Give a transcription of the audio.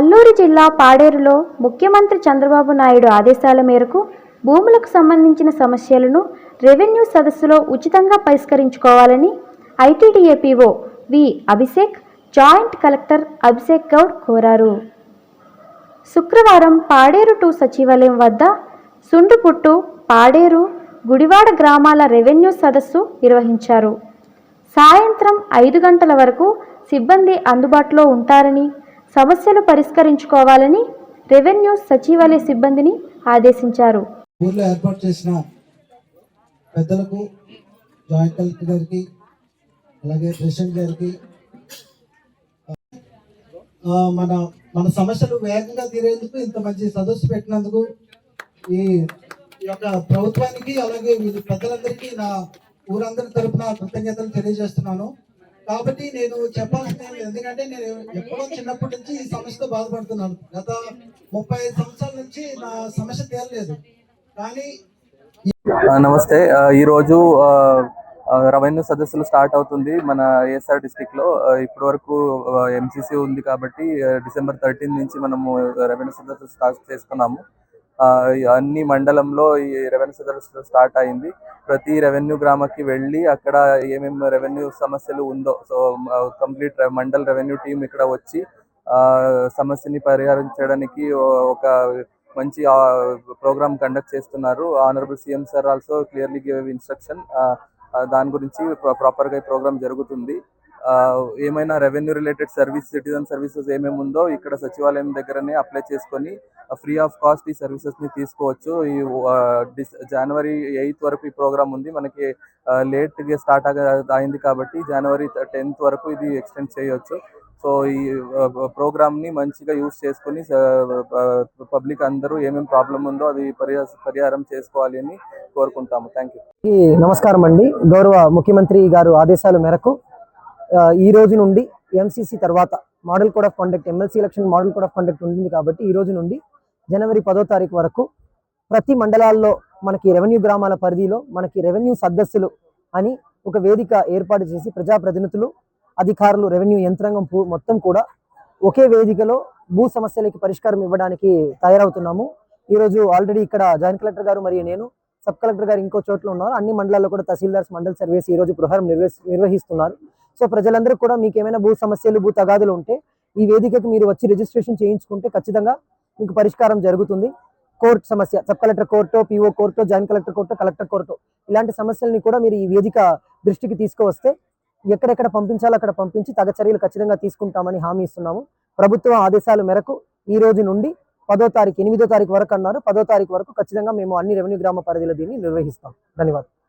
అల్లూరు జిల్లా పాడేరులో ముఖ్యమంత్రి చంద్రబాబు నాయుడు ఆదేశాల మేరకు భూములకు సంబంధించిన సమస్యలను రెవెన్యూ సదస్సులో ఉచితంగా పరిష్కరించుకోవాలని ITDA PO V Abhishek joint collector Abhishek Goud కోరారు. శుక్రవారం పాడేరు టూ సచివాలయం వద్ద సుండుపుట్టు పాడేరు గుడివాడ గ్రామాల రెవెన్యూ సదస్సు నిర్వహించారు. సాయంత్రం ఐదు గంటల వరకు సిబ్బంది అందుబాటులో ఉంటారని సమస్యలు పరిష్కరించుకోవాలని రెవెన్యూ సచివాలయ సిబ్బందిని ఆదేశించారు. ఊర్లో ఏర్పాటు చేసిన పెద్దలకు జాయింట్ కలెక్టర్ గారికి అలాగే ప్రెసిడెంట్ గారికి మన మన సమస్యలు వేగంగా తీరేందుకు ఇంత మంచి సదస్సు పెట్టినందుకు ఈ ఈ యొక్క ప్రభుత్వానికి అలాగే వీళ్ళ పెద్దలందరికీ నా ఊరందరి తరఫున కృతజ్ఞతలు తెలియజేస్తున్నాను. కాబట్టి నేను చెప్పాల్సింది ఎందుకంటే నేను ఎప్పుడో చిన్నప్పటి నుంచి ఈ సమస్యతో బాధపడుతున్నాను. గత ముప్పై సంవత్సరాల నుంచి నా సమస్య తీరలేదు. కానీ నమస్తే. ఈరోజు రెవెన్యూ సదస్సులు స్టార్ట్ అవుతుంది మన ఏఎస్ఆర్ డిస్టిక్లో ఇప్పటి వరకు ఎంసీసీ ఉంది కాబట్టి డిసెంబర్ థర్టీన్ నుంచి మనము రెవెన్యూ సదస్సులు స్టార్ట్ చేసుకున్నాము. అన్ని మండలంలో ఈ రెవెన్యూ సదస్సు స్టార్ట్ అయింది. ప్రతి రెవెన్యూ గ్రామకి వెళ్ళి అక్కడ ఏమేమి రెవెన్యూ సమస్యలు ఉందో so complete mandal revenue team ఇక్కడ వచ్చి ఆ, సమస్యని పరిహరించడానికి ఒక మంచి ప్రోగ్రామ్ కండక్ట్ చేస్తున్నారు. Honourable CM sir also clearly give instruction దాని గురించి ప్రాపర్గా ఈ ప్రోగ్రామ్ జరుగుతుంది. ఏమైనా revenue related service citizen services ఏమేమి ఉందో ఇక్కడ సచివాలయం దగ్గరనే అప్లై చేసుకొని ఫ్రీ ఆఫ్ కాస్ట్ ఈ సర్వీసెస్ని తీసుకోవచ్చు. ఈ డిస్ జనవరి ఎయిత్ వరకు ఈ ప్రోగ్రామ్ ఉంది. మనకి లేట్గా స్టార్ట్ అయింది కాబట్టి జనవరి టెన్త్ వరకు ఇది ఎక్స్టెండ్ చేయొచ్చు. సో ఈ ప్రోగ్రామ్ని మంచిగా యూస్ చేసుకొని పబ్లిక్ అందరూ ఏమేమి ప్రాబ్లం ఉందో అది పరిహ పరిహారం చేసుకోవాలి అని కోరుకుంటాము. థ్యాంక్ యూ నమస్కారం అండి. గౌరవ ముఖ్యమంత్రి గారు ఆదేశాల మేరకు ఈ రోజు నుండి ఎంసీసీ తర్వాత model code of conduct MLC election model code of conduct ఉంటుంది కాబట్టి ఈ రోజు నుండి జనవరి పదో తారీఖు వరకు ప్రతి మండలాల్లో మనకి రెవెన్యూ గ్రామాల పరిధిలో మనకి రెవెన్యూ సదస్సులు అని ఒక వేదిక ఏర్పాటు చేసి ప్రజాప్రతినిధులు అధికారులు రెవెన్యూ యంత్రాంగం మొత్తం కూడా ఒకే వేదికలో భూ సమస్యలకి పరిష్కారం ఇవ్వడానికి తయారవుతున్నాము. ఈరోజు ఆల్రెడీ ఇక్కడ జాయింట్ కలెక్టర్ గారు మరియు నేను సబ్ కలెక్టర్ గారు ఇంకో చోట్ల ఉన్నారు. అన్ని మండలాల్లో కూడా తహసీల్దార్స్ మండల్ సర్వీస్ ఈ రోజు ప్రహారం నిర్వహి- నిర్వహిస్తున్నారు. సో ప్రజలందరూ కూడా మీకు ఏమైనా భూ సమస్యలు భూ తగాదులు ఉంటే ఈ వేదికకు మీరు వచ్చి రిజిస్ట్రేషన్ చేయించుకుంటే ఖచ్చితంగా మీకు పరిష్కారం జరుగుతుంది. కోర్టు సమస్య sub collector court PO court joint collector court collector court ఇలాంటి సమస్యల్ని కూడా మీరు ఈ వేదిక దృష్టికి తీసుకువస్తే ఎక్కడెక్కడ పంపించాలో అక్కడ పంపించి తగ చర్యలు ఖచ్చితంగా తీసుకుంటామని హామీ ఇస్తున్నాము. ప్రభుత్వ ఆదేశాల మేరకు ఈ రోజు నుండి పదో తారీఖు ఎనిమిదో తారీఖు వరకు అన్నారు. పదో తారీఖు వరకు ఖచ్చితంగా మేము అన్ని రెవెన్యూ గ్రామ పరిధిలో దీన్ని నిర్వహిస్తాం. ధన్యవాదాలు.